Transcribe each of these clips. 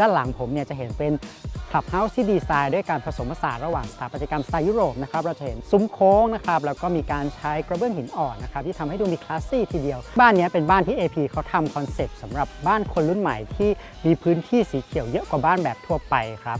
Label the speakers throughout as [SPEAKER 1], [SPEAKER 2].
[SPEAKER 1] ด้านหลังผมเนี่ยจะเห็นเป็นคลับเฮาส์ที่ดีไซน์ด้วยการผสมผสานระหว่างสถาปัตยกรรมสไตล์ยุโรปนะครับเราจะเห็นซุ้มโค้งนะครับแล้วก็มีการใช้กระเบื้องหินอ่อนนะครับที่ทำให้ดูมีคลาสซี่ทีเดียว บ้านนี้เป็นบ้านที่ AP เขาทำคอนเซปต์สำหรับบ้านคนรุ่นใหม่ที่มีพื้นที่สีเขียวเยอะกว่าบ้านแบบทั่วไปครับ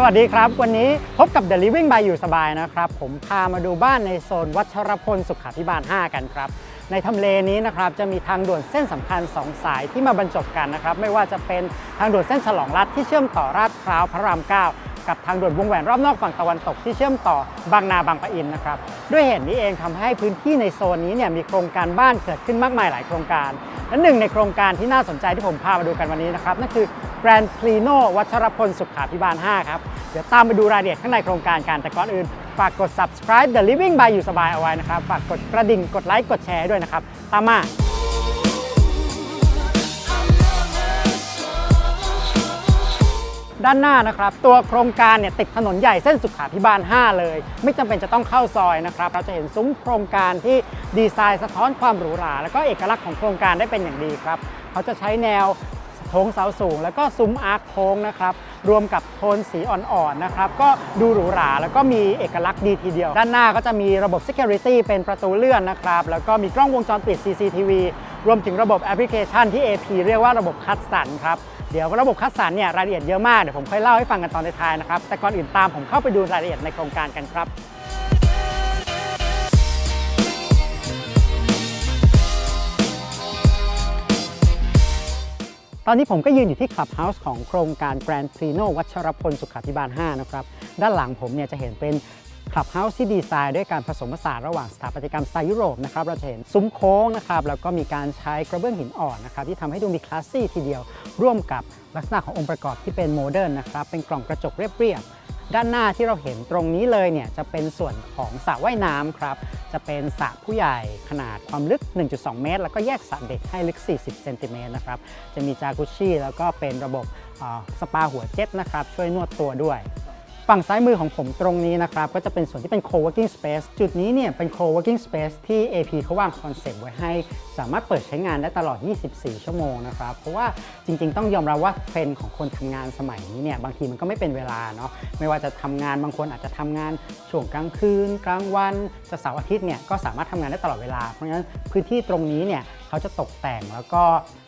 [SPEAKER 1] สวัสดีครับ วันนี้พบกับ The Living by อยู่สบายนะครับ ผมพามาดูบ้านในโซนวัชรพลสุขาภิบาล 5 กันครับ ในทำเลนี้นะครับจะมีทางด่วนเส้นสำคัญ 2 สายที่มาบรรจบกันนะครับ ไม่ว่าจะเป็นทางด่วนเส้นฉลองรัฐที่เชื่อมต่อราดพร้าวพระราม 9กับทางด่วนวงแหวนรอบนอกฝั่งตะวันตกที่เชื่อมต่อบางนาบางปะอินนะครับ ด้วยเหตุนี้เองทำให้พื้นที่ในโซนนี้เนี่ยมีโครงการบ้านเกิดขึ้นมากมายหลายโครงการ และหนึ่งในโครงการที่น่าสนใจที่ผมพามาดูกันวันนี้นะครับนั่นคือ แกรนด์พลีโนวัชรพลสุขาภิบาล 5 ครับ เดี๋ยวตามไปดูรายละเอียดข้างในโครงการกันแต่ก่อนอื่น ฝากกด subscribe The Living by อยู่สบายเอาไว้นะครับ ฝากกดกระดิ่งกดไลค์กดแชร์ด้วยนะครับ ตามมาด้านหน้านะครับ ตัวโครงการเนี่ยติดถนนใหญ่เส้นสุขาพิบาล 5 เลย ไม่จำเป็นจะต้องเข้าซอยนะครับ เราจะเห็นซุ้มโครงการที่ดีไซน์สะท้อนความหรูหรา แล้วก็เอกลักษณ์ของโครงการได้เป็นอย่างดีครับ เขาจะใช้แนว โถงเสาสูง แล้วก็ซุ้มอาร์คโค้งนะครับรวมกับโทนสีอ่อนๆนะครับก็ดูหรูหราแล้วก็มีเอกลักษณ์ดีทีเดียว ด้านหน้าก็จะมีระบบ Security เป็นประตูเลื่อนนะครับแล้วก็มีกล้องวงจรปิด CCTV รวมถึงระบบแอปพลิเคชันที่ AP เรียกว่าระบบคัดสรรครับเดี๋ยวระบบคัดสรรเนี่ยรายละเอียดเยอะมากเดี๋ยวผมค่อยเล่าให้ฟังกันตอนท้ายนะครับแต่ก่อนอื่นตามผมเข้าไปดูรายละเอียดในโครงการกันครับ ตอนนี้ผมก็ยืนอยู่ที่คลับเฮาส์ของโครงการแกรนด์พรีโนวัชรพลสุขาธิบาล 5 นะครับ ด้านหลังผมเนี่ยจะเห็นเป็นคลับเฮาส์ที่ดีไซน์ด้วยการผสมผสานระหว่างสถาปัตยกรรมสไตล์ยุโรปนะครับเราจะเห็นซุ้มโค้งนะครับแล้วก็มีการใช้กระเบื้องหินอ่อนนะครับที่ทำให้ดูมีคลาสซี่ทีเดียว ร่วมกับลักษณะขององค์ประกอบที่เป็นโมเดิร์นนะครับเป็นกล่องกระจกเรียบๆ ด้านหน้าที่เราเห็นตรงนี้เลยเนี่ยจะเป็นส่วนของสระว่ายน้ำครับ จะเป็นสระผู้ใหญ่ขนาดความลึก 1.2 เมตร แล้วก็แยกสระเด็กให้ลึก 40 เซนติเมตรนะครับ จะมีจากุชชี่แล้วก็เป็นระบบสปาหัวเจ็ตนะครับ ช่วยนวดตัวด้วย ฝั่งซ้ายมือของผมตรงนี้นะครับ ก็จะเป็นส่วนที่เป็น co-working space จุดนี้เนี่ยเป็น co-working space ที่ AP เขาวางคอนเซปต์ไว้ให้ สามารถเปิดใช้งานได้ตลอด 24 ชั่วโมงนะครับ เพราะว่าจริงๆ ต้องยอมรับว่าเทรนด์ของคนทำงานสมัยนี้เนี่ยบางทีมันก็ไม่เป็นเวลาเนาะไม่ว่าจะทำงานบางคนอาจจะทำงานช่วงกลางคืน กลางวันจะเสาร์อาทิตย์เนี่ยก็สามารถทำงานได้ตลอดเวลา เพราะฉะนั้นพื้นที่ตรงนี้เนี่ยเขาจะตกแต่งแล้วก็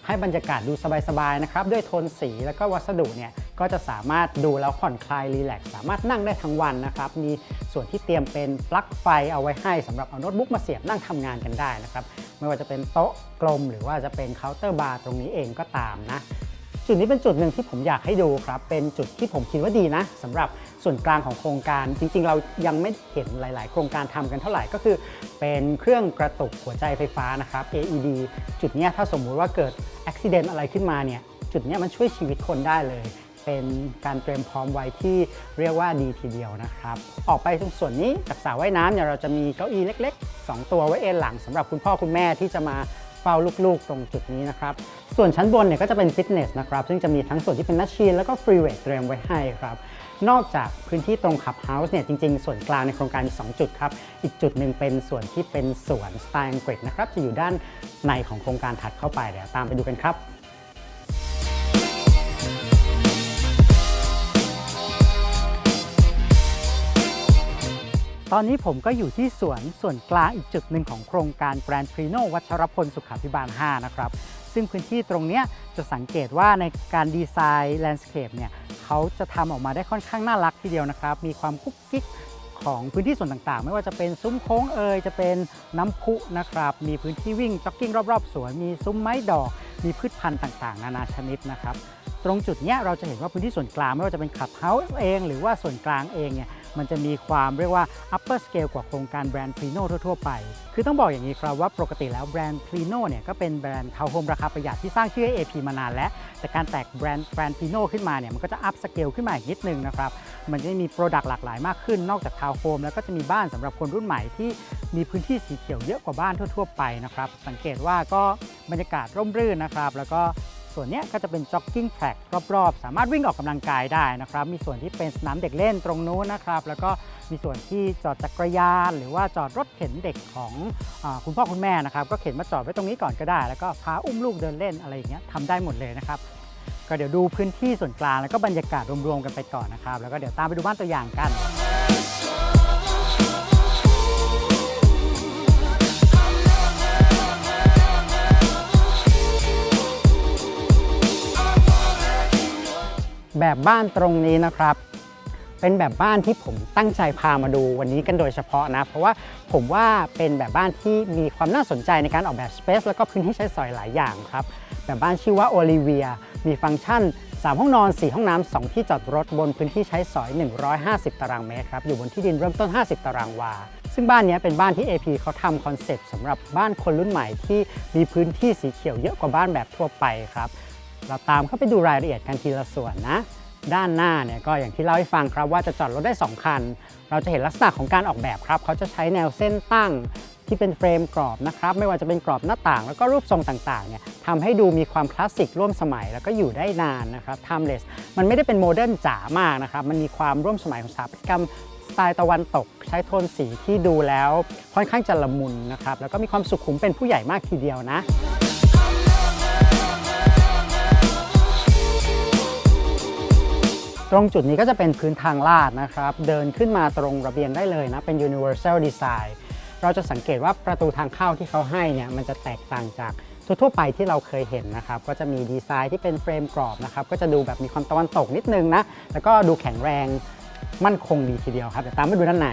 [SPEAKER 1] ให้บรรยากาศดูสบายๆนะครับด้วยโทนสีแล้วก็วัสดุเนี่ย ก็จะสามารถดูแล้วผ่อนคลายรีแลกซ์สามารถนั่งได้ทั้งวันนะครับมีส่วนที่เตรียมเป็นปลั๊กไฟเอาไว้ให้สำหรับเอาโน้ตบุ๊กมาเสียบนั่งทำงานกันได้นะครับไม่ว่าจะเป็นโต๊ะกลม หรือว่าจะเป็นเคาน์เตอร์บาร์ตรงนี้เองก็ตามนะจุดนี้เป็นจุดหนึ่งที่ผมอยากให้ดูครับ เป็นจุดที่ผมคิดว่าดีนะสำหรับส่วนกลางของโครงการจริง ๆ เรายังไม่เห็นหลาย ๆ โครงการทำกันเท่าไหร่ก็คือ เป็นเครื่องกระตุกหัวใจไฟฟ้านะครับ AED จุดนี้ถ้าสมมุติว่าเกิดอุบิเหตุอะไรขึ้นมาเนี่ยจุดนี้มันช่วยชีวิตคนได้เลย เป็นการเตรียมพร้อมไว้ที่เรียกว่าดีทีเดียวนะครับ ออกไปตรงส่วนนี้จากสระว่ายน้ำเนี่ยเราจะมีเก้าอี้เล็ก ๆ 2 ตัวไว้เอนหลังสำหรับคุณพ่อคุณแม่ที่จะมาเฝ้าลูกๆ ตรงจุดนี้นะครับ ส่วนชั้นบนเนี่ยก็จะเป็นฟิตเนสนะครับ ซึ่งจะมีทั้งส่วนที่เป็นนัชชีนแล้วก็ฟรีเวทเตรียมไว้ให้ครับ นอกจากพื้นที่ตรงขับเฮาส์เนี่ยจริงๆ ส่วนกลางในโครงการมี 2 จุดครับ อีกจุดหนึ่งเป็นส่วนที่เป็นสวนสไตล์อังกฤษนะครับ จะอยู่ด้านในของโครงการถัดเข้าไปเดี๋ยวตามไปดูกันครับ ตอนนี้ผมก็อยู่ที่สวนส่วนกลางอีกจุดหนึ่งของโครงการแกรนด์พรีโนวัชรพลสุขาภิบาล 5 นะครับ ซึ่งพื้นที่ตรงนี้จะสังเกตว่าในการดีไซน์แลนด์สเคปเนี่ยเขาจะทำออกมาได้ค่อนข้างน่ารักทีเดียวนะครับ มีความกุ๊กกิ๊กของพื้นที่ส่วนต่างๆ ไม่ว่าจะเป็นซุ้มโค้งเอยจะเป็นน้ำพุนะครับ มีพื้นที่วิ่งจ็อกกิ้งรอบๆ สวน มีซุ้มไม้ดอก มีพืชพันธุ์ต่างๆ นานาชนิดนะครับ ตรงจุดเนี้ยเราจะเห็นว่าพื้นที่ส่วนกลางไม่ว่าจะเป็นขับเฮาส์เอง หรือว่าส่วนกลางเองเนี่ย มันจะมีความเรียกว่า upper scale กว่าโครงการแบรนด์ Prino ทั่วๆไป คือต้องบอกอย่างนี้ครับว่าปกติแล้วแบรนด์ Prino เนี่ยก็เป็นแบรนด์ทาวน์โฮมราคาประหยัดที่สร้างชื่อให้ AP มานานแล้ว แต่การแตกแบรนด์แบรนด์ Prino ขึ้นมาเนี่ยมันก็จะ up scale ขึ้นมาอีกนิดนึงนะครับมันจะมีโปรดักต์หลากหลายมากขึ้นนอกจากทาวน์โฮมแล้วก็จะมีบ้านสำหรับคนรุ่นใหม่ที่มีพื้นที่สีเขียวเยอะกว่าบ้านทั่ว ๆ ไปนะครับสังเกตว่าก็บรรยากาศร่มรื่นนะครับแล้วก็ ส่วนนี้ก็จะเป็น jogging track รอบๆ สามารถวิ่งออกกำลังกายได้นะครับ มีส่วนที่เป็นสนามเด็กเล่นตรงนู้นนะครับ แล้วก็มีส่วนที่จอดจักรยาน หรือว่าจอดรถเข็นเด็กของอคุณพ่อคุณแม่นะครับ ก็เข็นมาจอดไว้ตรงนี้ก่อนก็ได้ แล้วก็พาอุ้มลูกเดินเล่นอะไรอย่างเงี้ยทำได้หมดเลยนะครับ ก็เดี๋ยวดูพื้นที่ส่วนกลางแล้วก็บรรยากาศรวมๆกันไปก่อนนะครับ แล้วก็เดี๋ยวตามไปดูบ้านตัวอย่างกัน แบบบ้านตรงนี้นะครับ เป็นแบบบ้านที่ผมตั้งใจพามาดูวันนี้กันโดยเฉพาะนะ เพราะว่าผมว่าเป็นแบบบ้านที่มีความน่าสนใจในการออกแบบสเปซแล้วก็พื้นที่ใช้สอยหลายอย่างครับ แบบบ้านชื่อว่าโอลิเวียมีฟังก์ชัน 3 ห้องนอน 4 ห้องน้ำ 2 ที่จอดรถบนพื้นที่ใช้สอย 150 ตารางเมตรครับ อยู่บนที่ดินเริ่มต้น 50 ตารางวา ซึ่งบ้านนี้เป็นบ้านที่ AP เขาทำคอนเซปต์สำหรับบ้านคนรุ่นใหม่ที่มีพื้นที่สีเขียวเยอะกว่าบ้านแบบทั่วไปครับ เราตามเข้าไปดูรายละเอียดกันทีละส่วนนะ ด้านหน้าเนี่ยก็อย่างที่เล่าให้ฟังครับว่าจะจอดรถได้ 2 คัน เราจะเห็นลักษณะของการออกแบบครับ เขาจะใช้แนวเส้นตั้งที่เป็นเฟรมกรอบนะครับ ไม่ว่าจะเป็นกรอบหน้าต่าง แล้วก็รูปทรงต่างๆเนี่ยทำให้ดูมีความคลาสสิกร่วมสมัย แล้วก็อยู่ได้นานนะครับ timeless มันไม่ได้เป็นโมเดิร์นจ๋ามากนะครับ มันมีความร่วมสมัยของสถาปัตยกรรมสไตล์ตะวันตก ใช้โทนสีที่ดูแล้วค่อนข้างจะละมุนนะครับ แล้วก็มีความสุขุมเป็นผู้ใหญ่มากทีเดียวนะ ตรงจุดนี้ก็จะเป็นพื้นทางลาดนะครับ เดินขึ้นมาตรงระเบียงได้เลยนะ เป็น universal design เราจะสังเกตว่าประตูทางเข้าที่เขาให้เนี่ยมันจะแตกต่างจากทั่วไปที่เราเคยเห็นนะครับ ก็จะมีดีไซน์ที่เป็นเฟรมกรอบนะครับ ก็จะดูแบบมีความตะวันตกนิดนึงนะ แล้วก็ดูแข็งแรงมั่นคงดีทีเดียวครับ เดี๋ยวตามไปดูด้านใน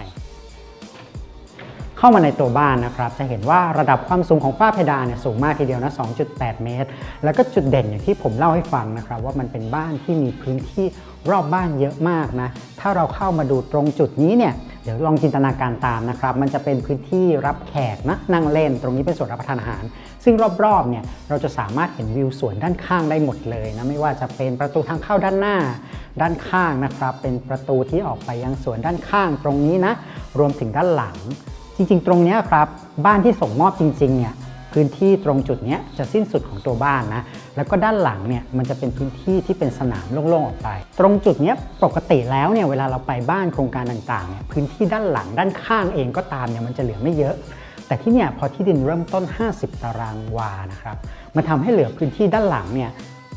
[SPEAKER 1] เข้ามาในตัวบ้านนะครับจะเห็นว่าระดับความสูงของฝ้าเพดานเนี่ยสูงมากทีเดียวนะ 2.8 เมตร แล้วก็จุดเด่นอย่างที่ผมเล่าให้ฟังนะครับว่ามันเป็นบ้านที่มีพื้นที่รอบบ้านเยอะมากนะถ้าเราเข้ามาดูตรงจุดนี้เนี่ยเดี๋ยวลองจินตนาการตามนะครับ มันจะเป็นพื้นที่รับแขกนะนั่งเล่น ตรงนี้เป็นส่วนรับประทานอาหาร ซึ่งรอบๆเนี่ยเราจะสามารถเห็นวิวสวนด้านข้างได้หมดเลยนะไม่ว่าจะเป็นประตูทางเข้าด้านหน้า ด้านข้างนะครับ เป็นประตูที่ออกไปยังสวนด้านข้างตรงนี้นะรวมถึงด้านหลัง จริงๆ ตรงนี้ครับบ้านที่ส่งมอบจริงๆเนี่ยพื้นที่ตรงจุดนี้จะสิ้นสุดของตัวบ้านนะแล้วก็ด้านหลังเนี่ยมันจะเป็นพื้นที่ที่เป็นสนามโล่งๆออกไป ตรงจุดนี้ปกติแล้วเนี่ยเวลาเราไปบ้านโครงการต่างๆเนี่ยพื้นที่ด้านหลังด้านข้างเองก็ตามเนี่ยมันจะเหลือไม่เยอะ แต่ที่เนี่ยพอที่ดินเริ่มต้น 50 ตารางวานะครับมันทำให้เหลือพื้นที่ด้านหลังเนี่ย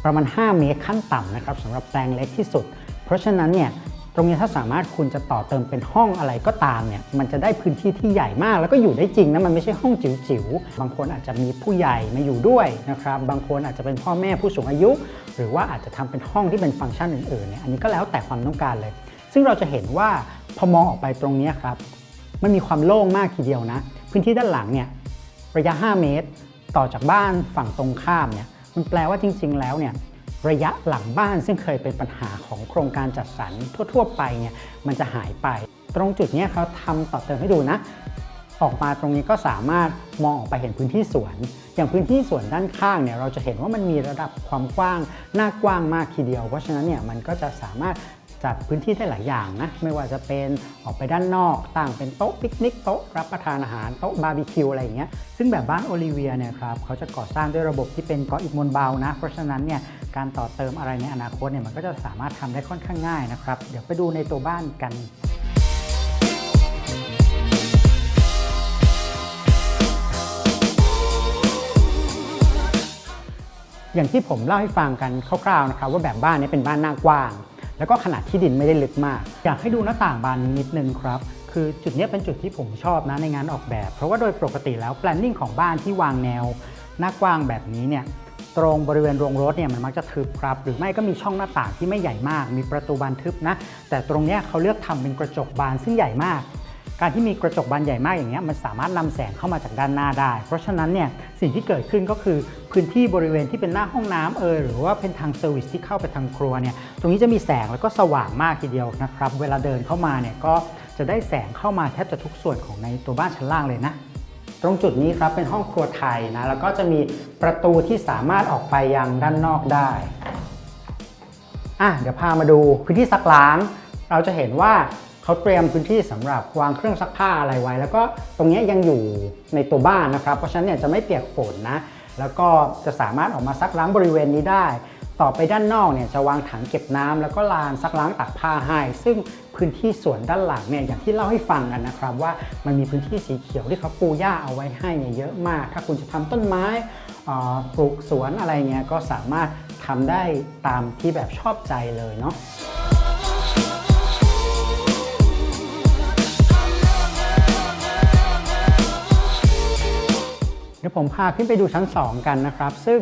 [SPEAKER 1] ประมาณ 5 เมตรขั้นต่ำนะครับสำหรับแปลงเล็กที่สุด เพราะฉะนั้นเนี่ย ตรงนี้ถ้าสามารถคุณจะต่อเติมเป็นห้องอะไรก็ตามเนี่ยมันจะได้พื้นที่ที่ใหญ่มาก แล้วก็อยู่ได้จริงนะมันไม่ใช่ห้องจิ๋วๆบางคนอาจจะมีผู้ใหญ่มาอยู่ด้วยนะครับบางคนอาจจะเป็นพ่อแม่ผู้สูงอายุ หรือว่าอาจจะทำเป็นห้องที่เป็นฟังก์ชันอื่นๆเนี่ยอันนี้ก็แล้วแต่ความต้องการเลย ซึ่งเราจะเห็นว่าพอมองออกไปตรงนี้ครับมันมีความโล่งมากทีเดียวนะ พื้นที่ด้านหลังเนี่ยระยะ 5 เมตร ต่อจากบ้านฝั่งตรงข้ามเนี่ยมันแปลว่าจริง ๆ แล้วเนี่ย ระยะหลังบ้านซึ่งเคยเป็นปัญหาของโครงการจัดสรรทั่ว ๆ ไปเนี่ยมันจะหายไป ตรงจุดนี้เขาทำต่อเติมให้ดูนะ ออกมาตรงนี้ก็สามารถมองออกไปเห็นพื้นที่สวน อย่างพื้นที่สวนด้านข้างเนี่ยเราจะเห็นว่ามันมีระดับความกว้างหน้ากว้างมากทีเดียว เพราะฉะนั้นเนี่ยมันก็จะสามารถ จัดพื้นที่ได้หลายอย่างนะ ไม่ว่าจะเป็นออกไปด้านนอกตั้งเป็นโต๊ะปิกนิกโต๊ะรับประทานอาหารโต๊ะบาร์บีคิวอะไรอย่างเงี้ยซึ่งแบบบ้านโอลิเวียเนี่ยครับเขาจะก่อสร้างด้วยระบบที่เป็นก่ออิฐมวลเบานะ เพราะฉะนั้นเนี่ยการต่อเติมอะไรในอนาคตเนี่ยมันก็จะสามารถทำได้ค่อนข้างง่ายนะครับ เดี๋ยวไปดูในตัวบ้านกันอย่างที่ผมเล่าให้ฟังกันคร่าวๆนะครับว่าแบบบ้านนี้เป็นบ้านหน้ากว้าง แล้วก็ขนาดที่ดินไม่ได้ลึกมาก อยากให้ดูหน้าต่างบานนิดนึงครับ คือจุดนี้เป็นจุดที่ผมชอบนะในงานออกแบบ เพราะว่าโดยปกติแล้ว planning ของบ้านที่วางแนว หน้ากว้างแบบนี้เนี่ยตรงบริเวณโรงรถเนี่ยมันมักจะทึบครับ หรือไม่ก็มีช่องหน้าต่างที่ไม่ใหญ่มาก มีประตูบานทึบนะ แต่ตรงเนี้ยเขาเลือกทำเป็นกระจกบานซึ่งใหญ่มาก การที่มีกระจกบานใหญ่มากอย่างเงี้ยมันสามารถนำแสงเข้ามาจากด้านหน้าได้ เพราะฉะนั้นเนี่ยสิ่งที่เกิดขึ้นก็คือพื้นที่บริเวณที่เป็นหน้าห้องน้ำเออหรือว่าเป็นทางเซอร์วิสที่เข้าไปทางครัวเนี่ยตรงนี้จะมีแสงแล้วก็สว่างมากทีเดียวนะครับเวลาเดินเข้ามาเนี่ยก็จะได้แสงเข้ามาแทบจะทุกส่วนของในตัวบ้านชั้นล่างเลยนะตรงจุดนี้ครับเป็นห้องครัวไทยนะแล้วก็จะมีประตูที่สามารถออกไปยังด้านนอกได้อะเดี๋ยวพามาดูพื้นที่ซักล้าง เราจะเห็นว่า เขาเตรียมพื้นที่สำหรับวางเครื่องซักผ้าอะไรไว้ แล้วก็ตรงนี้ยังอยู่ในตัวบ้านนะครับ เพราะฉะนั้นเนี่ยจะไม่เปียกฝนนะ แล้วก็จะสามารถออกมาซักล้างบริเวณนี้ได้ ต่อไปด้านนอกเนี่ยจะวางถังเก็บน้ำแล้วก็ลานซักล้างตากผ้าให้ ซึ่งพื้นที่สวนด้านหลังเนี่ยอย่างที่เล่าให้ฟังกันนะครับว่ามันมีพื้นที่สีเขียวที่เขาปูหญ้าเอาไว้ให้เนี่ยเยอะมาก ถ้าคุณจะทำต้นไม้ปลูกสวนอะไรเงี้ยก็สามารถทำได้ตามที่แบบชอบใจเลยเนาะ เดี๋ยวผมพาขึ้นไปดูชั้น 2 กันนะครับ ซึ่ง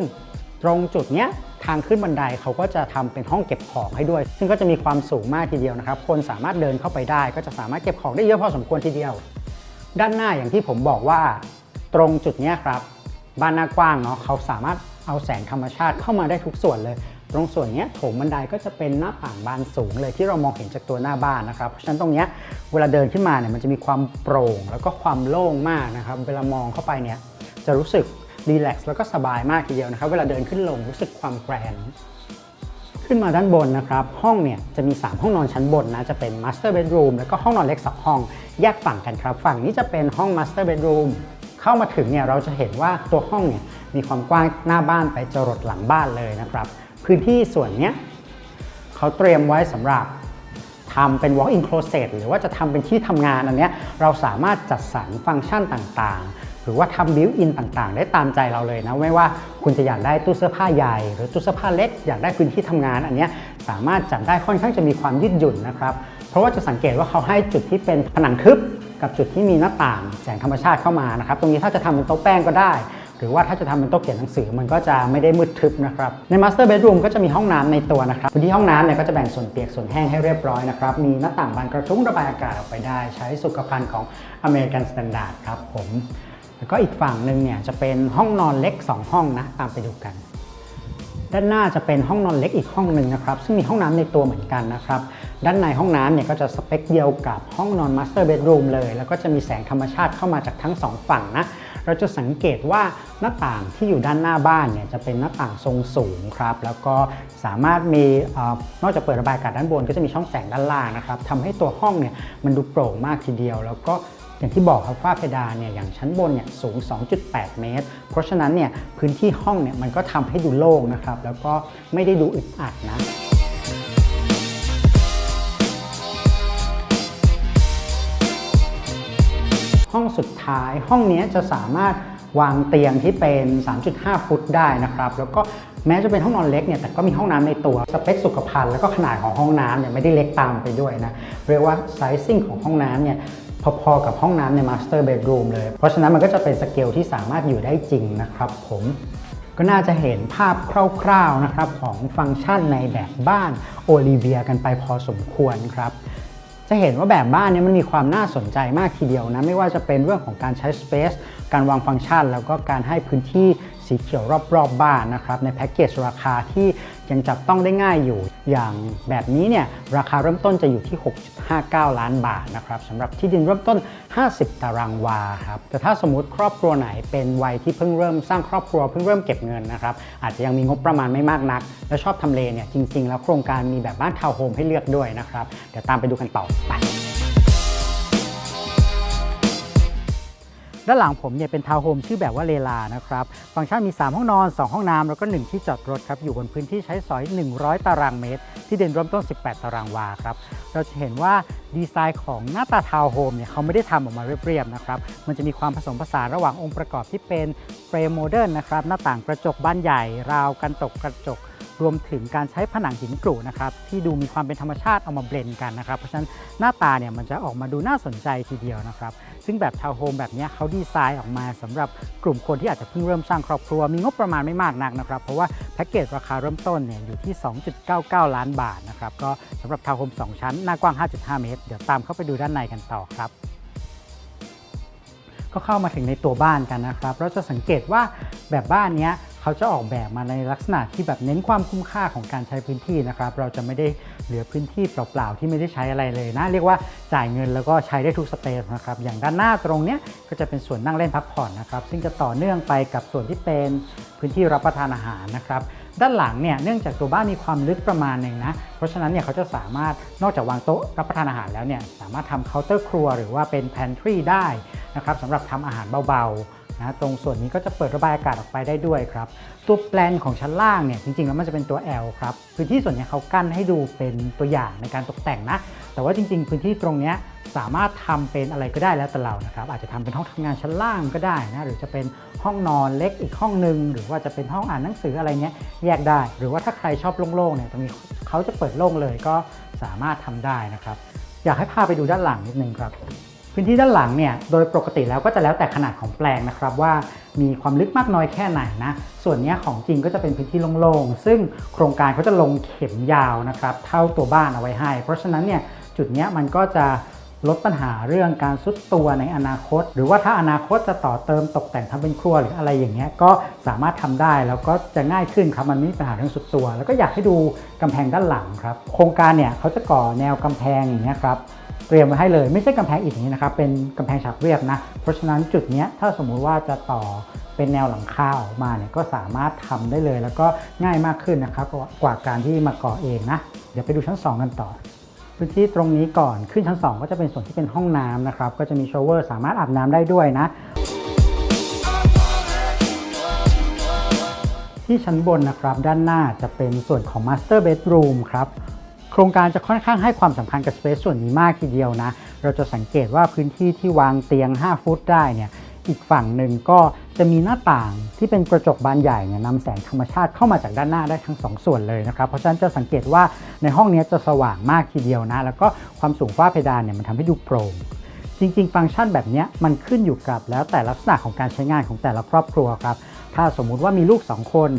[SPEAKER 1] ตรงจุดเนี้ยทางขึ้นบันไดเขาก็จะทำเป็นห้องเก็บของให้ด้วย ซึ่งก็จะมีความสูงมากทีเดียวนะครับ คนสามารถเดินเข้าไปได้ ก็จะสามารถเก็บของได้เยอะพอสมควรทีเดียว ด้านหน้าอย่างที่ผมบอกว่า ตรงจุดนี้ครับบ้านหน้ากว้างเนาะเขาสามารถเอาแสงธรรมชาติเข้ามาได้ทุกส่วนเลย ตรงส่วนนี้โถงบันไดก็จะเป็นหน้าต่างบานสูงเลยที่เรามองเห็นจากตัวหน้าบ้านนะครับ เพราะฉะนั้นตรงนี้เวลาเดินขึ้นมาเนี่ยมันจะมีความโปร่งแล้วก็ความโล่งมากนะครับ เวลามองเข้าไปเนี่ย จะรู้สึกรีแลกซ์แล้วก็สบายมากทีเดียวนะครับ เวลาเดินขึ้นลงรู้สึกความแกรนขึ้นมาด้านบนนะครับ ห้องเนี่ยจะมี 3 ห้องนอนชั้นบนนะ จะเป็น Master Bedroom แล้วก็ห้องนอนเล็ก2ห้อง แยกฝั่งกันครับ ฝั่งนี้จะเป็นห้อง Master Bedroom เข้ามาถึงเนี่ยเราจะเห็นว่าตัวห้องเนี่ยมีความกว้างหน้าบ้านไปจรดหลังบ้านเลยนะครับ พื้นที่ส่วนเนี้ยเขาเตรียมไว้สำหรับทำเป็น walk-in closet หรือว่าจะทำเป็นที่ทำงานอันเนี้ยเราสามารถจัดสรรฟังก์ชันต่างๆ หรือว่าทำบิวอินต่างๆ ได้ตามใจเราเลยนะไม่ว่าคุณจะอยากได้ตู้เสื้อผ้าใหญ่ หรือตู้เสื้อผ้าเล็ก อยากได้พื้นที่ทำงานอันนี้สามารถจัดได้ค่อนข้างจะมีความยืดหยุ่นนะครับเพราะว่าจะสังเกตว่าเขาให้จุดที่เป็นผนังทึบกับจุดที่มีหน้าต่างแสงธรรมชาติเข้ามานะครับตรงนี้ถ้าจะทำเป็นโต๊ะแป้งก็ได้ หรือว่าถ้าจะทำเป็นโต๊ะเขียนหนังสือมันก็จะไม่ได้มืดทึบนะครับใน Master Bedroom ก็จะมีห้องน้ำในตัวนะครับพื้นที่ห้องน้ำเนี่ยก็จะแบ่งส่วนเปียกส่วนแห้งให้เรียบร้อยนะครับมีหน้าต่างบานกระทุ้งระบายอากาศออกไปได้ ใช้สุขภัณฑ์ของ American Standard ครับผม แล้วก็อีกฝั่งหนึ่งเนี่ยจะเป็นห้องนอนเล็ก 2 ห้องนะตามไปดูกัน ด้านหน้าจะเป็นห้องนอนเล็กอีกห้องหนึ่งนะครับ ซึ่งมีห้องน้ำในตัวเหมือนกันนะครับ ด้านในห้องน้ำเนี่ยก็จะสเปคเดียวกับห้องนอน Master Bedroom เลย แล้วก็จะมีแสงธรรมชาติเข้ามาจากทั้งสองฝั่งนะเราจะสังเกตว่าหน้าต่างที่อยู่ด้านหน้าบ้านเนี่ยจะเป็นหน้าต่างทรงสูงครับ แล้วก็สามารถมีอนอกจากเปิดระบายอากาศด้านบน ก็จะมีช่องแสงด้านล่างนะครับทำให้ตัวห้องเนี่ยมันดูโปร่งมากทีเดียว แล้วก็ อย่างที่บอกครับฝ้าเพดานเนี่ยอย่างชั้นบนเนี่ยสูง 2.8 เมตร เพราะฉะนั้นเนี่ยพื้นที่ห้องเนี่ยมันก็ทำให้ดูโล่งนะครับ แล้วก็ไม่ได้ดูอึดอัดนะห้องสุดท้ายห้องนี้จะสามารถวางเตียงที่เป็น 3.5 ฟุตได้นะครับ แล้วก็แม้จะเป็นห้องนอนเล็กเนี่ยแต่ก็มีห้องน้ำในตัวสเปคสุขภัณฑ์แล้วก็ขนาดของห้องน้ำเนี่ยไม่ได้เล็กตามไปด้วยนะ เรียกว่าไซซิ่งของห้องน้ำเนี่ย พอๆกับห้องน้ำใน Master Bedroom เลย เพราะฉะนั้นมันก็จะเป็นสเกลที่สามารถอยู่ได้จริงนะครับผมก็น่าจะเห็นภาพคร่าวๆนะครับของฟังก์ชันในแบบบ้านโอลิเวียกันไปพอสมควรครับจะเห็นว่าแบบบ้านนี้มันมีความน่าสนใจมากทีเดียวนะ ไม่ว่าจะเป็นเรื่องของการใช้ Space การวางฟังก์ชัน แล้วก็การให้พื้นที่ สีเขียวรอบๆบบ้านนะครับในแพ็กเกจราคาที่ยังจับต้องได้ง่ายอยู่ อย่างแบบนี้เนี่ยราคาเริ่มต้นจะอยู่ที่ 6.59 ล้านบาทนะครับสำหรับที่ดินเริ่มต้น 50 ตารางวาครับแต่ถ้าสมมติครอบครัวไหนเป็นวัยที่เพิ่งเริ่มสร้างครอบครัวเพิ่งเริ่มเก็บเงินนะครับอาจจะยังมีงบประมาณไม่มากนัก และชอบทำเลเนี่ยจริง ๆ แล้วโครงการมีแบบบ้านทาวน์โฮมให้เลือกด้วยนะครับเดี๋ยวตามไปดูกันต่อไป ด้านหลังผมเนี่ยเป็นทาวน์โฮมชื่อแบบว่าเลลานะครับ ฟังก์ชันมี 3 ห้องนอน 2 ห้องน้ำแล้วก็ 1 ที่จอดรถครับ อยู่บนพื้นที่ใช้สอย 100 ตารางเมตร ที่เด่นเริ่มต้น 18 ตารางวาครับ เราจะเห็นว่าดีไซน์ของหน้าตาทาวน์โฮมเนี่ยเขาไม่ได้ทำออกมาเรียบๆนะครับ มันจะมีความผสมผสานระหว่างองค์ประกอบที่เป็นเฟรมโมเดิร์นนะครับ หน้าต่างกระจกบานใหญ่ ราวกันตกกระจก รวมถึงการใช้ผนังหินกรุนะครับที่ดูมีความเป็นธรรมชาติเอามาเบลนกันนะครับ เพราะฉะนั้นหน้าตาเนี่ยมันจะออกมาดูน่าสนใจทีเดียวนะครับ ซึ่งแบบทาวน์โฮมแบบนี้เขาดีไซน์ออกมาสำหรับกลุ่มคนที่อาจจะเพิ่งเริ่มสร้างครอบครัว มีงบประมาณไม่มากนักนะครับ เพราะว่าแพ็กเกจราคาเริ่มต้นเนี่ยอยู่ที่ 2.99 ล้านบาทนะครับก็สำหรับทาวน์โฮม2 ชั้นหน้ากว้าง 5.5 เมตร เดี๋ยวตามเข้าไปดูด้านในกันต่อครับก็เข้ามาถึงในตัวบ้านกันนะครับ เราจะสังเกตว่าแบบบ้านเนี้ย เขาจะออกแบบมาในลักษณะที่แบบเน้นความคุ้มค่าของการใช้พื้นที่นะครับ เราจะไม่ได้เหลือพื้นที่เปล่าๆ ที่ไม่ได้ใช้อะไรเลยนะ เรียกว่าจ่ายเงินแล้วก็ใช้ได้ทุกสเปซนะครับ อย่างด้านหน้าตรงเนี้ยก็จะเป็นส่วนนั่งเล่นพักผ่อนนะครับ ซึ่งจะต่อเนื่องไปกับส่วนที่เป็นพื้นที่รับประทานอาหารนะครับด้านหลังเนี่ยเนื่องจากตัวบ้านมีความลึกประมาณหนึ่งนะ เพราะฉะนั้นเนี่ยเขาจะสามารถนอกจากวางโต๊ะรับประทานอาหารแล้วเนี่ยสามารถทำเคาน์เตอร์ครัวหรือว่าเป็นแพนทรีได้นะครับสำหรับทำอาหารเบาๆ นะตรงส่วนนี้ก็จะเปิดระบายอากาศออกไปได้ด้วยครับ ตัวแปลนของชั้นล่างเนี่ยจริงๆแล้วมันจะเป็นตัว L ครับ พื้นที่ส่วนนี้เขากั้นให้ดูเป็นตัวอย่างในการตกแต่งนะ แต่ว่าจริง ๆ พื้นที่ตรงนี้สามารถทำเป็นอะไรก็ได้แล้วแต่เรานะครับ อาจจะทำเป็นห้องทำงานชั้นล่างก็ได้นะ หรือจะเป็นห้องนอนเล็กอีกห้องหนึ่งหรือว่าจะเป็นห้องอ่านหนังสืออะไรเงี้ยแยกได้ หรือว่าถ้าใครชอบโล่งๆเนี่ยตรงนี้เขาจะเปิดโล่งเลยก็สามารถทำได้นะครับ อยากให้พาไปดูด้านหลังนิดนึงครับ พื้นที่ด้านหลังเนี่ยโดยปกติแล้วก็จะแล้วแต่ขนาดของแปลงนะครับว่ามีความลึกมากน้อยแค่ไหนนะ ส่วนนี้ของจริงก็จะเป็นพื้นที่โล่งๆ ซึ่งโครงการเขาจะลงเข็มยาวนะครับเท่าตัวบ้านเอาไว้ให้ เพราะฉะนั้นเนี่ยจุดนี้มันก็จะลดปัญหาเรื่องการซุดตัวในอนาคต หรือว่าถ้าอนาคตจะต่อเติมตกแต่งทำเป็นครัวหรืออะไรอย่างเงี้ยก็สามารถทำได้แล้วก็จะง่ายขึ้นครับมันไม่มีปัญหาเรื่องสุดตัว แล้วก็อยากให้ดูกำแพงด้านหลังครับโครงการเนี่ยเขาจะก่อแนวกำแพงอย่างเงี้ยครับ เตรียมไว้ให้เลยไม่ใช่กำแพงอิฐนี้นะครับเป็นกำแพงฉากเรียบนะ เพราะฉะนั้นจุดนี้ถ้าสมมุติว่าจะต่อเป็นแนวหลังคาออกมาเนี่ยก็สามารถทำได้เลย แล้วก็ง่ายมากขึ้นนะครับกว่าการที่มาก่อเองนะ เดี๋ยวไปดูชั้น 2 กันต่อพื้นที่ตรงนี้ก่อนขึ้นชั้น 2 ก็จะเป็นส่วนที่เป็นห้องน้ำนะครับ ก็จะมีโชเวอร์สามารถอาบน้ำได้ด้วยนะ ที่ชั้นบนนะครับด้านหน้าจะเป็นส่วนของ Master Bedroom ครับ โครงการจะค่อนข้างให้ความสำคัญกับสเปซส่วนนี้มากทีเดียวนะ เราจะสังเกตว่าพื้นที่ที่วางเตียง 5 ฟุตได้เนี่ยอีกฝั่งหนึ่งก็จะมีหน้าต่างที่เป็นกระจกบานใหญ่เนี่ยนำแสงธรรมชาติเข้ามาจากด้านหน้าได้ทั้ง2ส่วนเลยนะครับ เพราะฉะนั้นจะสังเกตว่าในห้องนี้จะสว่างมากทีเดียวนะ แล้วก็ความสูงฝ้าเพดานเนี่ยมันทำให้ดูโปร่ง จริง ๆ ฟังก์ชันแบบนี้มันขึ้นอยู่กับแล้วแต่ลักษณะของการใช้งานของแต่ละครอบครัวครับ ถ้าสมมุติว่ามีลูก 2 คน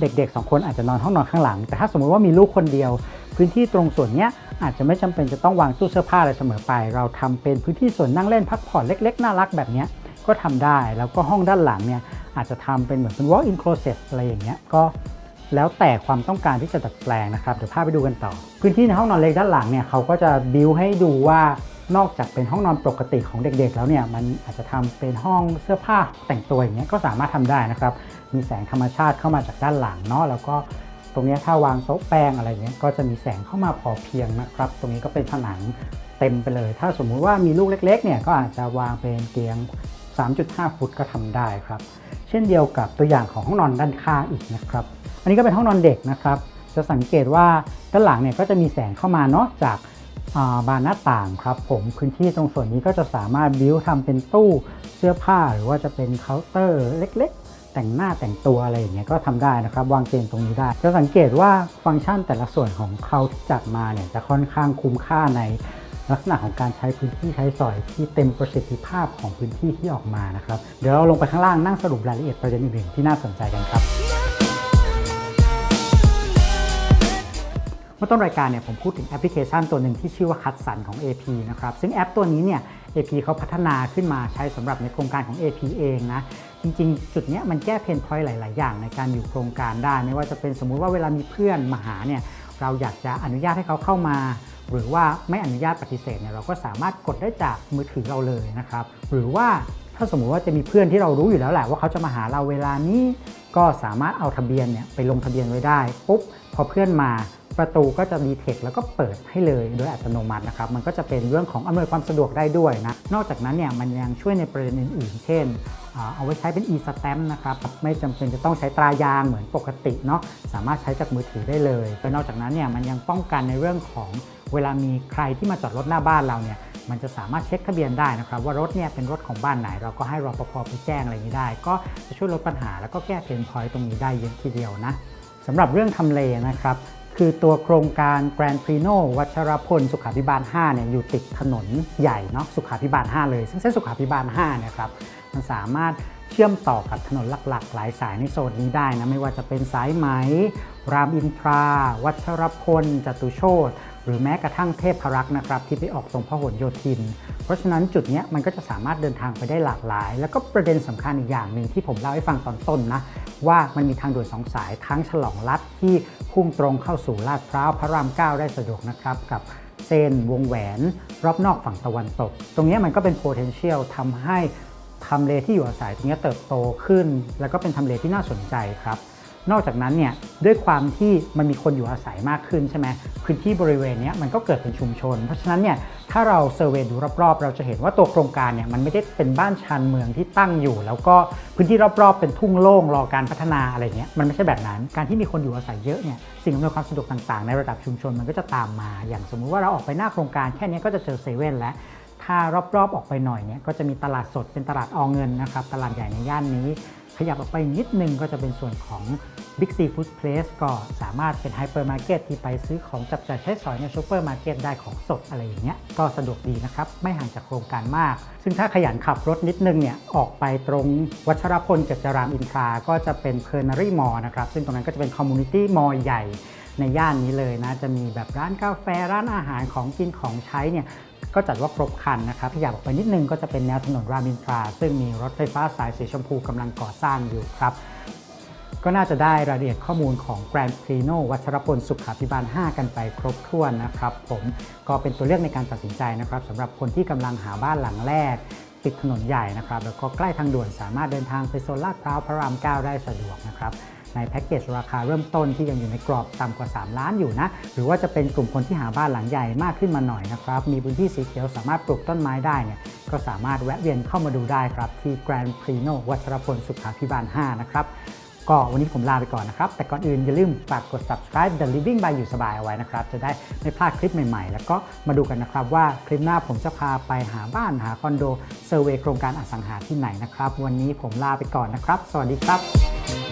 [SPEAKER 1] เด็กๆ 2 คนอาจจะนอนห้องนอนข้างหลัง แต่ถ้าสมมุติว่ามีลูกคนเดียว พื้นที่ตรงส่วนเนี้ยอาจจะไม่จำเป็นจะต้องวางตู้เสื้อผ้าอะไรเสมอไป เราทำเป็นพื้นที่ส่วนนั่งเล่นพักผ่อนเล็ก ๆ น่ารักแบบเนี้ยก็ทำได้แล้วก็ห้องด้านหลังเนี่ยอาจจะทำเป็นเหมือนเป็น walk-in closet อะไรอย่างเงี้ยก็ แล้วแต่ความต้องการที่จะดัดแปลงนะครับเดี๋ยวพาไปดูกันต่อ พื้นที่ในห้องนอนเล็กด้านหลังเนี่ยเขาก็จะบิวให้ดูว่านอกจากเป็นห้องนอนปกติของเด็กๆ แล้วเนี่ยมันอาจจะทำเป็นห้องเสื้อผ้าแต่งตัวอย่างเงี้ยก็สามารถทำได้นะครับ มีแสงธรรมชาติเข้ามาจากด้านหลังเนาะแล้วก็ตรงนี้ถ้าวางโต๊ะแป้งอะไรเงี้ยก็จะมีแสงเข้ามาพอเพียงนะครับ ตรงนี้ก็เป็นผนังเต็มไปเลย ถ้าสมมุติว่ามีลูกเล็กๆเนี่ยก็อาจจะวางเป็นเตียง 3.5 ฟุตก็ทำได้ครับ เช่นเดียวกับตัวอย่างของห้องนอนด้านข้างอีกนะครับ อันนี้ก็เป็นห้องนอนเด็กนะครับ จะสังเกตว่าด้านหลังเนี่ยก็จะมีแสงเข้ามาเนาะจากาบานหน้าต่างครับผมพื้นที่ตรงส่วนนี้ก็จะสามารถบิวทำเป็นตู้เสื้อผ้าหรือว่าจะเป็นเคาน์เตอร์เล็กๆ แต่งหน้าแต่งตัวอะไรอย่างเงี้ยก็ทำได้นะครับ วางเตียงตรงนี้ได้ จะสังเกตว่าฟังก์ชันแต่ละส่วนของเขาที่จัดมาเนี่ยจะค่อนข้างคุ้มค่าในลักษณะของการใช้พื้นที่ใช้สอยที่เต็มประสิทธิภาพของพื้นที่ที่ออกมานะครับ เดี๋ยวเราลงไปข้างล่างนั่งสรุปรายละเอียดประเด็นอื่นๆที่น่าสนใจกันครับ เมื่อต้นรายการเนี่ยผมพูดถึงแอปพลิเคชันตัวหนึ่งที่ชื่อว่าคัดสันของ AP นะครับซึ่งแอปตัวนี้เนี่ย AP เขาพัฒนาขึ้นมาใช้สำหรับในโครงการของ AP เองนะจริงๆ จุดเนี้ยมันแก้เพนพอยต์หลาย ๆ อย่างในการอยู่โครงการได้ ไม่ว่าจะเป็นสมมุติว่าเวลามีเพื่อนมาหาเนี่ยเราอยากจะอนุญาตให้เขาเข้ามาหรือว่าไม่อนุญาตปฏิเสธเนี่ยเราก็สามารถกดได้จากมือถือเราเลยนะครับหรือว่าถ้าสมมุติว่าจะมีเพื่อนที่เรารู้อยู่แล้วแหละว่าเขาจะมาหาเราเวลานี้ ก็สามารถเอาทะเบียนเนี่ยไปลงทะเบียนไว้ได้ปุ๊บพอเพื่อนมา ประตูก็จะดีเทคแล้วก็เปิดให้เลยโดยอัตโนมัตินะครับ มันก็จะเป็นเรื่องของอำนวยความสะดวกได้ด้วยนะ นอกจากนั้นเนี่ยมันยังช่วยในประเด็นอื่นๆ เช่น เอาไว้ใช้เป็น e-stamp นะครับ ไม่จำเป็นจะต้องใช้ตรายางเหมือนปกติเนาะ สามารถใช้จากมือถือได้เลยและนอกจากนั้นเนี่ยมันยังป้องกันในเรื่องของเวลามีใครที่มาจอดรถหน้าบ้านเราเนี่ยมันจะสามารถเช็คทะเบียนได้นะครับ ว่ารถเนี่ยเป็นรถของบ้านไหน เราก็ให้รปภไปแจ้งอะไรนี้ได้ ก็จะช่วยลดปัญหาแล้วก็แก้เพนพอยต์ตรงนี้ได้เยอะทีเดียวนะสำหรับเรื่องทำเลนะครับ คือตัวโครงการแกรนพลีโน่วัชรพลสุขาพิบาล5เนี่ยอยู่ติดถนนใหญ่เนาะสุขาพิบาล 5 เลย ซึ่งเส้นสุขาพิบาล5เนี่ยครับมันสามารถเชื่อมต่อกับถนนหลัก ๆ หลายสายในโซนนี้ได้นะไม่ว่าจะเป็นสายไหม รามอินทรา วัชรพลจตุโชต หรือแม้กระทั่งเทพรักษ์นะครับที่ไปออกตรงพหลโยธิน เพราะฉะนั้นจุดนี้มันก็จะสามารถเดินทางไปได้หลากหลาย แล้วก็ประเด็นสำคัญอีกอย่างหนึ่งที่ผมเล่าให้ฟังตอนต้นนะว่ามันมีทางด่วนสองสายทั้งฉลองรัฐที่พุ่งตรงเข้าสู่ลาดพร้าวพระราม 9 ได้สะดวกนะครับกับเส้นวงแหวน รอบนอกฝั่งตะวันตก ตรงนี้มันก็เป็น potential ทำให้ทำเลที่อยู่อาศัยตรงนี้เติบโตขึ้น แล้วก็เป็นทำเลที่น่าสนใจครับ นอกจากนั้นเนี่ยด้วยความที่มันมีคนอยู่อาศัยมากขึ้นใช่ไหมพื้นที่บริเวณนี้มันก็เกิดเป็นชุมชน เพราะฉะนั้นเนี่ยถ้าเราเซอร์เวยดูรอบๆ เราจะเห็นว่าตัวโครงการเนี่ยมันไม่ได้เป็นบ้านชานเมืองที่ตั้งอยู่ แล้วก็พื้นที่รอบๆ เป็นทุ่งโล่งรอการพัฒนาอะไรเงี้ยมันไม่ใช่แบบนั้น การที่มีคนอยู่อาศัยเยอะเนี่ยสิ่งอำนวยความสะดวกต่างๆ ในระดับชุมชนมันก็จะตามมา อย่างสมมุติว่าเราออกไปหน้าโครงการแค่นี้ก็จะเจอเซเว่นแล้วถ้ารอบๆออกไปหน่อยเนี่ยก็จะมีตลาดสดเป็นตลาดออเงินนะครับตลาดใหญ่ในย่านนี้ ขยับออกไปนิดนึงก็จะเป็นส่วนของ Big C Food Place ก็สามารถเป็นไฮเปอร์มาร์เก็ตที่ไปซื้อของจับจ่ายใช้สอยในซูเปอร์มาร์เก็ตได้ของสดอะไรอย่างเงี้ยก็สะดวกดีนะครับ ไม่ห่างจากโครงการมาก ซึ่งถ้าขยันขับรถนิดนึงเนี่ยออกไปตรงวัชรพลเจจรามอินทรา ก็จะเป็นเพ r ร์นารีมอลนะครับ ซึ่งตรงนั้นก็จะเป็นคอมมูนิตี้มอลใหญ่ในย่านนี้เลยนะ จะมีแบบร้านกาแฟร้านอาหารของกินของใช้เนี่ย ก็จัดว่าครบคันนะครับขยับออกไปนิดนึงก็จะเป็นแนวถนนรามินทรา ซึ่งมีรถไฟฟ้าสายสีชมพูกำลังก่อสร้างอยู่ครับ ก็น่าจะได้รายละเอียดข้อมูลของ Grand p r i n o วัชรพลสุขาพิบาล 5 กันไปครบถ้วนนะครับ ผมก็เป็นตัวเลือกในการตัดสินใจนะครับสำหรับคนที่กำลังหาบ้านหลังแรกติดถนนใหญ่นะครับ แล้วก็ใกล้ทางด่วนสามารถเดินทางไปโซนลาดพร้าวพระราม 9 ได้สะดวกนะครับ ในแพ็กเกจราคาเริ่มต้นที่ยังอยู่ในกรอบต่ำกว่า 3 ล้านอยู่นะ หรือว่าจะเป็นกลุ่มคนที่หาบ้านหลังใหญ่มากขึ้นมาหน่อยนะครับ มีพื้นที่สีเขียวสามารถปลูกต้นไม้ได้เนี่ยก็สามารถแวะเวียนเข้ามาดูได้ครับ ที่ Grand p r i n o วัชรพลสุขาพิบาล 5 นะครับก็วันนี้ผมลาไปก่อนนะครับ แต่ก่อนอื่นอย่าลืมฝากกด subscribe The Living by อยู่สบายเอาไว้นะครับ จะได้ไม่พลาดคลิปใหม่ๆ แล้วก็มาดูกันนะครับว่าคลิปหน้าผมจะพาไปหาบ้านหาคอนโดเซอร์เวยโครงการอสังหาที่ไหนนะครับ วันนี้ผมลาไปก่อนนะครับ สวัสดีครับ